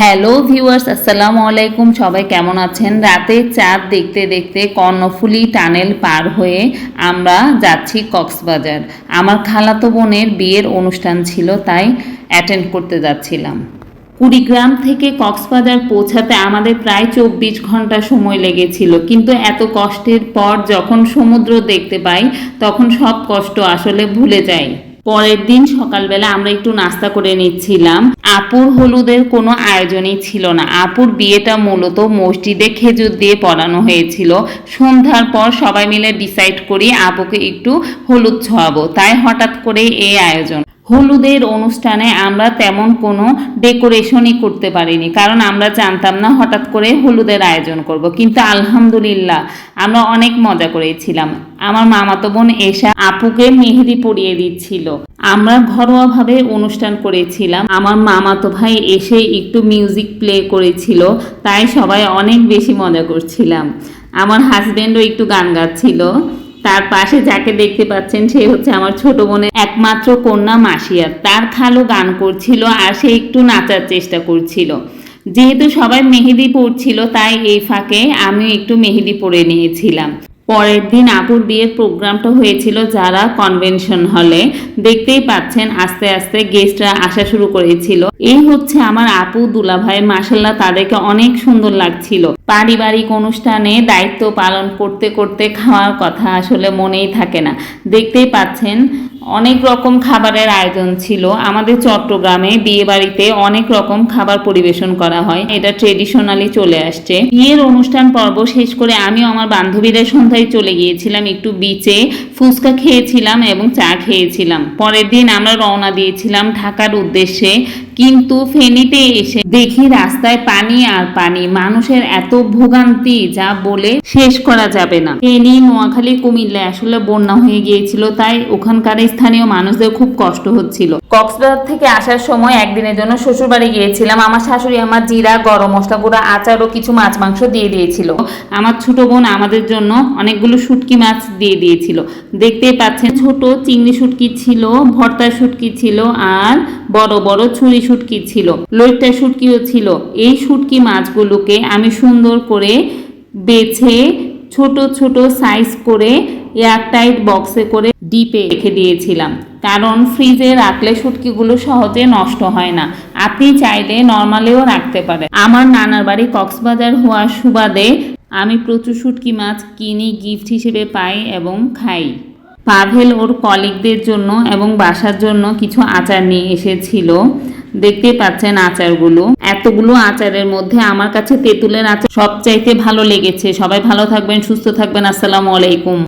Hello viewers, আসসালামু আলাইকুম। সবাই কেমন আছেন? রাতে চাঁদ দেখতে দেখতে কর্ণফুলি টানেল পার হয়ে আমরা যাচ্ছি কক্সবাজার। আমার খালাতো বোনের বিয়ের অনুষ্ঠান ছিল, তাই অ্যাটেন্ড করতে যাচ্ছিলাম। কুড়িগ্রাম থেকে কক্সবাজার পৌঁছাতে আমাদের প্রায় চব্বিশ ঘণ্টা সময় লেগেছিল, কিন্তু এত কষ্টের পর যখন সমুদ্র দেখতে পাই, তখন সব কষ্ট আসলে ভুলে যাই। পরের দিন সকালবেলা আমরা একটু নাস্তা করে নিচ্ছিলাম। আপুর হলুদের কোনো আয়োজনই ছিল না। আপুর বিয়েটা মূলত মসজিদে খেজুর দিয়ে পড়ানো হয়েছিল। সন্ধ্যার পর সবাই মিলে ডিসাইড করি আপুকে একটু হলুদ ছোঁয়াবো। তাই হঠাৎ করে এই আয়োজন। হলুদের অনুষ্ঠানে আমরা তেমন কোনো ডেকোরেশনই করতে পারিনি, কারণ আমরা জানতাম না হঠাৎ করে হলুদের আয়োজন করব। কিন্তু আলহামদুলিল্লাহ, আমরা অনেক মজা করেছিলাম। আমার মামাতো বোন এসা আপুকে মেহেদি পরিয়ে দিচ্ছিল। আমরা ঘরোয়াভাবে অনুষ্ঠান করেছিলাম। আমার মামাতো ভাই এসে একটু মিউজিক প্লে করেছিল, তাই সবাই অনেক বেশি মজা করছিলাম। আমার হাজবেন্ডও একটু গান গাচ্ছিল। তার পাশে যাকে দেখতে পাচ্ছেন, সে হচ্ছে আমার ছোট বোনের একমাত্র কন্যা মাসিয়া তার খালো গান করছিল আর সে একটু নাচার চেষ্টা করছিল। যেহেতু সবাই মেহেদি পড়ছিল তাই এই ফাঁকে আমি একটু মেহেদি পরে নিয়েছিলাম। পরের দিন আপুর বিয়ের প্রোগ্রামটা হয়েছিল যারা কনভেনশন হলে দেখতেই পাচ্ছেন, আস্তে আস্তে গেস্টরা আসা শুরু করেছিল। এই হচ্ছে আমার আপু দুলাভাই মাসাল্লাহ তাদেরকে অনেক সুন্দর লাগছিল। পারিবারিক অনুষ্ঠানে দায়িত্ব পালন করতে করতে খাওয়ার কথা আসলে মনেই থাকে না। দেখতেই পাচ্ছেন অনেক রকম খাবারের আয়োজন ছিল। আমাদের চট্টগ্রামে বিয়ে বাড়িতে অনেক রকম খাবার পরিবেশন করা হয়। এটা ট্রেডিশনালি চলে আসছে। বিয়ের অনুষ্ঠান পর্ব শেষ করে আমি আমার বান্ধবীদের সন্ধ্যায় চলে গিয়েছিলাম। একটু বিচে ফুচকা খেয়েছিলাম এবং চা খেয়েছিলাম। পরের দিন আমরা রওনা দিয়েছিলাম ঢাকার উদ্দেশ্যে। কিন্তু ফেনীতে এসে দেখি রাস্তায় পানি আর পানি। মানুষের এত ভোগান্তি যা বলে শেষ করা যাবে না। ফেনী, নোয়াখালী, কুমিল্লায় আসলে বন্যা হয়ে গিয়েছিল, তাই ওখানকার স্থানীয় মানুষদের খুব কষ্ট হচ্ছিল। কক্সবাজার থেকে আসার সময় একদিনের জন্য শ্বশুর বাড়ি গিয়েছিলাম। আমার শাশুড়ি আমার জিরা, গরম মশলা গুঁড়া, আচার ও কিছু মাছ মাংস দিয়ে দিয়েছিল। আমার ছোট বোন আমাদের জন্য অনেকগুলো শুটকি মাছ দিয়ে দিয়েছিল। দেখতেই পাচ্ছেন ছোট চিংড়ি শুটকি ছিল ভর্তা শুটকি ছিল আর বড় বড় ছুরি শুটকি ছিল লইট্টা শুটকিও ছিল। এই শুটকি মাছগুলোকে আমি সুন্দর করে বেছে ছোট ছোট সাইজ করে এয়ারটাইট বক্সে করে ডিপে রেখে দিয়েছিলাম। কারণ ফ্রিজে রাখলে শুটকিগুলো সহজে নষ্ট হয় না। আপনি চাইলে নর্মালেও রাখতে পারেন। আমার নানার বাড়ি কক্সবাজার হওয়ার সুবাদে আমি প্রচুর শুটকি মাছ কিনি গিফট হিসেবে পাই এবং খাই। পাভেল ওর কলিগদের জন্য এবং বাসার জন্য কিছু আচার নিয়ে এসেছিল। দেখতে পাচ্ছেন আচারগুলো। এতগুলো আচারের মধ্যে আমার কাছে তেঁতুলের আচার সবচাইতে ভালো লেগেছে। সবাই ভালো থাকবেন, সুস্থ থাকবেন। আসসালামু আলাইকুম।